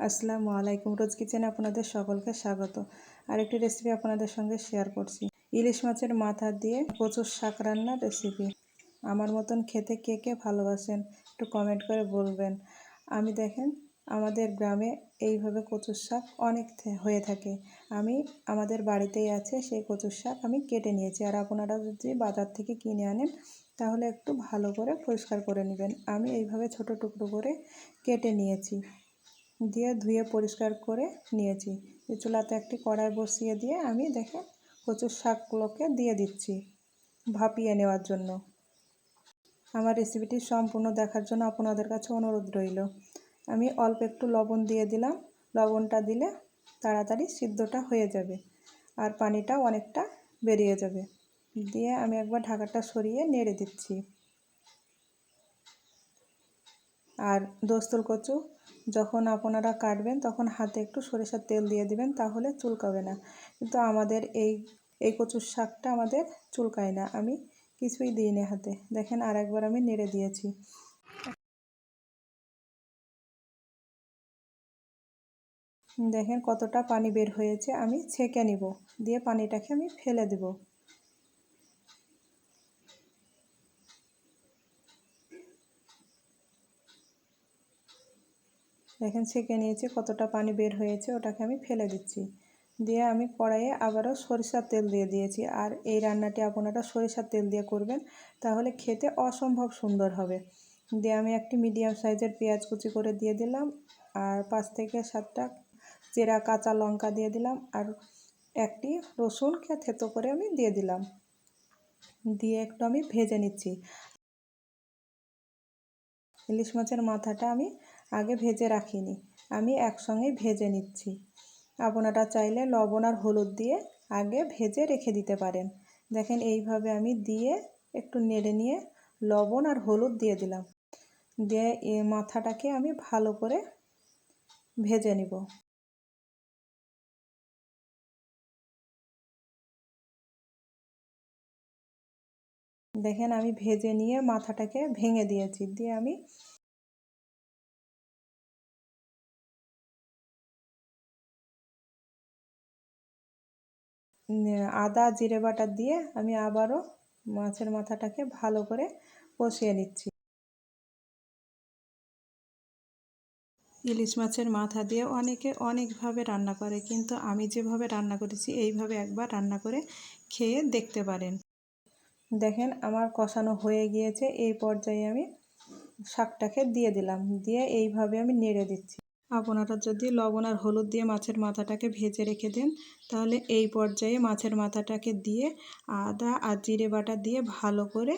আসসালামু আলাইকুম। রোজ কিচেনে আপনাদের সকলকে স্বাগত। আরেকটি রেসিপি আপনাদের সঙ্গে শেয়ার করছি। ইলিশ মাছের মাথা দিয়ে প্রচুর শাক রান্নার রেসিপি আমার মতন খেতে কে কে ভালোবাসেন, একটু কমেন্ট করে বলবেন। আমি দেখেন, আমাদের গ্রামে এইভাবে কচুর শাক অনেক হয়ে থাকে। আমি আমাদের বাড়িতেই আছে, সেই কচুর শাক আমি কেটে নিয়েছি। আর আপনারা যদি বাজার থেকে কিনে আনেন, তাহলে একটু ভালো করে পরিষ্কার করে নেবেন। আমি এইভাবে ছোট টুকরো করে কেটে নিয়েছি। দিয়ে ধুয়ে পরিষ্কার করে নিয়েছি। চুলাতে একটি কড়াই বসিয়ে দিয়ে আমি দেখে কচুর শাকগুলোকে দিয়ে দিচ্ছি ভাপিয়ে নেওয়ার জন্য। আমার রেসিপিটি সম্পূর্ণ দেখার জন্য আপনাদের কাছে অনুরোধ রইল। আমি অল্প একটু লবণ দিয়ে দিলাম। লবণটা দিলে তাড়াতাড়ি সিদ্ধটা হয়ে যাবে আর পানিটাও অনেকটা বেরিয়ে যাবে। দিয়ে আমি একবার ঢাকাটা সরিয়ে নেড়ে দিচ্ছি। আর দোস্তুল কচু যখন আপনারা কাটবেন, তখন হাতে একটু সরিষার তেল দিয়ে দিবেন, তাহলে চুলকাবে না। কিন্তু আমাদের এই এই কচুর শাকটা আমাদের চুলকায় না। আমি কিছুই দিইনি হাতে। দেখেন আর একবার আমি নেড়ে দিয়েছি। দেখেন কতটা পানি বের হয়েছে। আমি ছেঁকে নিব। দিয়ে পানিটাকে আমি ফেলে দেব। দেখেন ছেঁকে নিয়েছি কতটা পানি বের হয়েছে, ওটাকে আমি ফেলে দিচ্ছি। দিয়ে আমি কড়াইয়ে আবারও সরিষার তেল দিয়ে দিয়েছি। আর এই রান্নাটি আপনারা সরিষার তেল দিয়ে করবেন, তাহলে খেতে অসম্ভব সুন্দর হবে। দিয়ে আমি একটি মিডিয়াম সাইজের পেঁয়াজ কুচি করে দিয়ে দিলাম, আর পাঁচ থেকে সাতটা চেরা কাঁচা লঙ্কা দিয়ে দিলাম, আর একটি রসুন রসুনকে থেতো করে আমি দিয়ে দিলাম। দিয়ে একটু আমি ভেজে নিচ্ছি। ইলিশ মাছের মাথাটা আমি আগে ভেজে রাখিনি। আমি একসঙ্গেই ভেজে নিচ্ছি। আপনারা চাইলে লবণ আর হলুদ দিয়ে আগে ভেজে রেখে দিতে পারেন। দেখেন, এইভাবে আমি দিয়ে একটু নেড়ে নিয়ে লবণ আর হলুদ দিয়ে দিলাম। দিয়ে এ মাথাটাকে আমি ভালো করে ভেজে নিব। দেখেন, আমি ভেজে নিয়ে মাথাটাকে ভেঙে দিয়েছি। দিয়ে আমি আদা, জিরে বাটা দিয়ে আমি আবারও মাছের মাথাটাকে ভালো করে কষিয়ে নিচ্ছি। ইলিশ মাছের মাথা দিয়ে অনেকে অনেকভাবে রান্না করে, কিন্তু আমি যেভাবে রান্না করেছি, এইভাবে একবার রান্না করে খেয়ে দেখতে পারেন। দেখেন, আমার কষানো হয়ে গিয়েছে, এই পর্যায়ে আমি শাকটাকে দিয়ে দিলাম, দিয়ে এইভাবে আমি নেড়ে দিচ্ছি। আপনারা যদি লবণ আর হলুদ দিয়ে মাছের মাথাটাকে ভেজে রেখে দেন, তাহলে এই পর্যায়ে মাছের মাথাটাকে দিয়ে আদা আর জিরে বাটা দিয়ে ভালো করে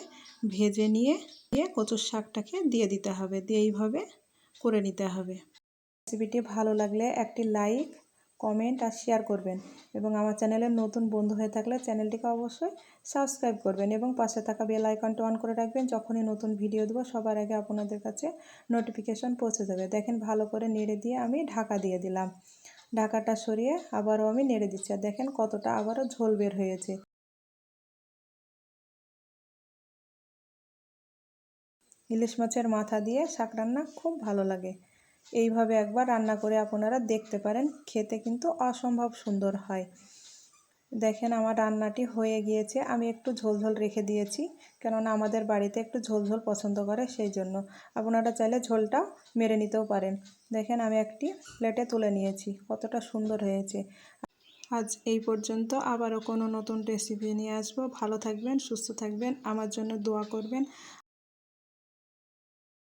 ভেজে নিয়ে দিয়ে কচুর শাকটাকে দিয়ে দিতে হবে, দিয়ে এইভাবে করে নিতে হবে। রেসিপিটি ভালো লাগলে একটি লাইক কমেন্ট আর শেয়ার করবেন। এবং আমার চ্যানেলের নতুন বন্ধু হয়ে থাকলে চ্যানেলটিকে অবশ্যই সাবস্ক্রাইব করবেন এবং পাশে থাকা বেল আইকনটা অন করে রাখবেন। যখনই নতুন ভিডিও দেবো, সবার আগে আপনাদের কাছে নোটিফিকেশন পৌঁছে যাবে। দেখেন ভালো করে নেড়ে দিয়ে আমি ঢাকা দিয়ে দিলাম। ঢাকাটা সরিয়ে আবারও আমি নেড়ে দিচ্ছি। আর দেখেন কতটা আবারও ঝোল বের হয়েছে। ইলিশ মাছের মাথা দিয়ে শাক রান্না খুব ভালো লাগে। এইভাবে একবার রান্না করে আপনারা দেখতে পারেন, খেতে কিন্তু অসম্ভব সুন্দর হয়। দেখেন আমার রান্নাটি হয়ে গিয়েছে, আমি একটু ঝোলঝোল রেখে দিয়েছি, কেননা আমাদের বাড়িতে একটু ঝোলঝোল পছন্দ করে সেই জন্য। আপনারা চাইলে ঝোলটাও মেরে নিতেও পারেন। দেখেন আমি একটি প্লেটে তুলে নিয়েছি, কতটা সুন্দর হয়েছে। আজ এই পর্যন্ত আবারও কোনো নতুন রেসিপি নিয়ে আসব। ভালো থাকবেন, সুস্থ থাকবেন, আমার জন্য দোয়া করবেন।